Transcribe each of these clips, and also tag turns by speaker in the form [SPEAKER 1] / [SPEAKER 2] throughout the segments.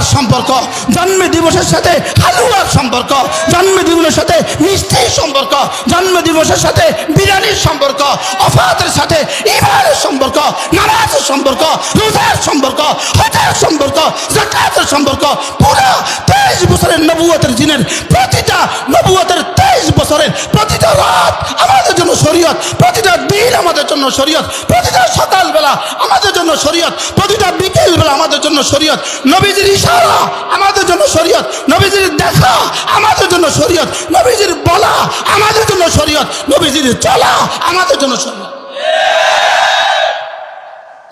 [SPEAKER 1] বড়ার সম্পর্ক, জন্ম দিবসের সাথে হালুয়ার সম্পর্ক, জন্ম দিবসের সাথে মিষ্টির সম্পর্ক, জন্ম দিবসের সাথে বিরিয়ানির সম্পর্ক, অফাতের সাথে ইমানের সম্পর্ক, নামাজের সম্পর্ক, রোজার সম্পর্ক, হজের সম্পর্ক, জাকাতের সম্পর্ক, পুরো তেইশ বছরের নবুয়তের দিনের প্রতিটা নবুয়তের তেইশ বছরের প্রতিটা রাত জন্য শরীয়ত। প্রতিটা দিন আমাদের জন্য শরীয়ত। প্রতিটা সকালবেলা আমাদের জন্য শরীয়ত। প্রতিটা বিকেল বেলা আমাদের জন্য শরীয়ত। নবীজির ইশারা আমাদের জন্য শরীয়ত। নবীজির দেখা আমাদের জন্য শরীয়ত। নবীজির বলা আমাদের জন্য শরীয়ত। নবীজির চলা আমাদের জন্য শরীয়ত।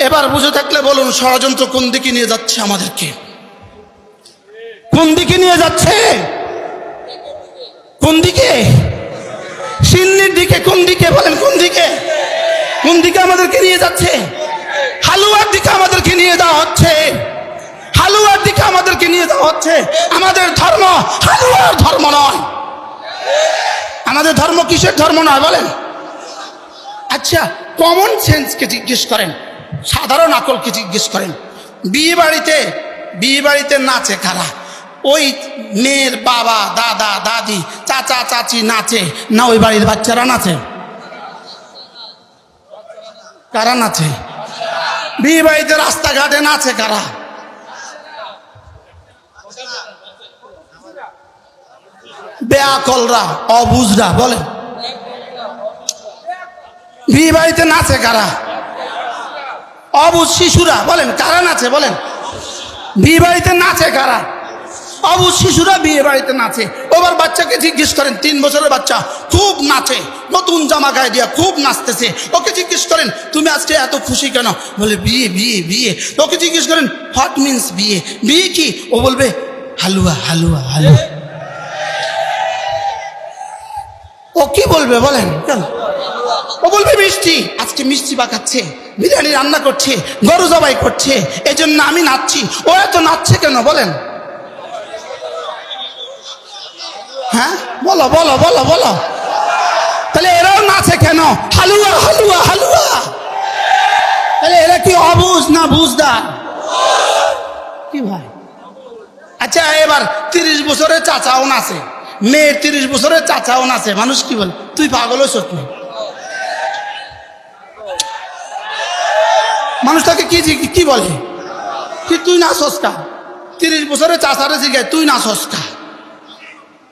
[SPEAKER 1] এবার বুঝে থাকলে বলুন, ষড়যন্ত্র কোন দিকে নিয়ে যাচ্ছে আমাদেরকে? কোন দিকে নিয়ে যাচ্ছে? কোন দিকে? দিকে, কোন দিকে বলেন, কোন দিকে? কোন দিকে আমাদেরকে নিয়ে যাচ্ছে? হালুয়ার দিকে আমাদেরকে নিয়ে যাওয়া হচ্ছে। হালুয়ার দিকে আমাদেরকে নিয়ে যাওয়া হচ্ছে। আমাদের ধর্ম হালুয়ার ধর্ম নয়। আমাদের ধর্ম কিসের ধর্ম নয় বলেন? আচ্ছা কমন সেন্সকে জিজ্ঞেস করেন, সাধারণ আকলকে জিজ্ঞেস করেন। বিয়ে বাড়িতে বিয়ে বাড়িতে নাচে কারা? ওই মেয়ের বাবা, দাদা, দাদি, চাচা, চাচি নাচে। না, ওই বাড়ির বাচ্চারা নাচে। কারা নাচে? বিয়ে বাড়িতে রাস্তাঘাটে নাচে কারা? বেয়াকলরা, অবুজরা, বলেন। বিয়ে বাড়িতে নাচে কারা? অবুজ শিশুরা, বলেন। কারা নাচে, বলেন। বিয়ে বাড়িতে নাচে কারা? অবুজ শিশুরা বিয়ে বাড়িতে নাচে। ওবার বাচ্চাকে জিজ্ঞেস করেন, তিন বছরের বাচ্চা, খুব নাচে, নতুন জামা গায়ে দিয়া খুব নাচতেছে। ওকে জিজ্ঞেস করেন, তুমি আজকে এত খুশি কেন? বলে, বিয়ে বিয়ে বিয়ে। ওকে জিজ্ঞেস করেন হট মিন্স বিয়ে? বিয়ে কি? ও বলবে, হালুয়া হালুয়া হালুয়া। ও কি বলবে বলেন, কেন? ও বলবে, মিষ্টি, আজকে মিষ্টি পাকাচ্ছে বিরিয়ানি রান্না করছে, গরু জবাই করছে এই জন্য আমি নাচছি। ও এত নাচছে কেন বলেন? হ্যাঁ? বলো বলো বলো বলো। তাহলে এরাও নাচে কেন? হালুয়া হালুয়া হালুয়া। তাহলে এরা কি অবুঝ না বুঝদার? কি ভাই? আচ্ছা এবার তিরিশ বছরের চাচাও নাচে। মেয়ের তিরিশ বছরের চাচাও নাচে। মানুষ কি বলে? তুই পাগল সত্যি মানুষ তাকে কি কি বলে? কি তুই না সস্কা তিরিশ বছরের চাচারে জিগায় তুই না সস্কা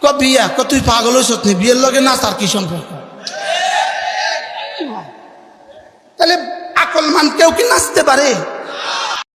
[SPEAKER 1] ক বিয়া ক তুই পাগল সত্যি বিয়ের লগে নাচ আর কি সম্পর্ক? তাহলে আকলমান কেউ কি নাচতে পারে?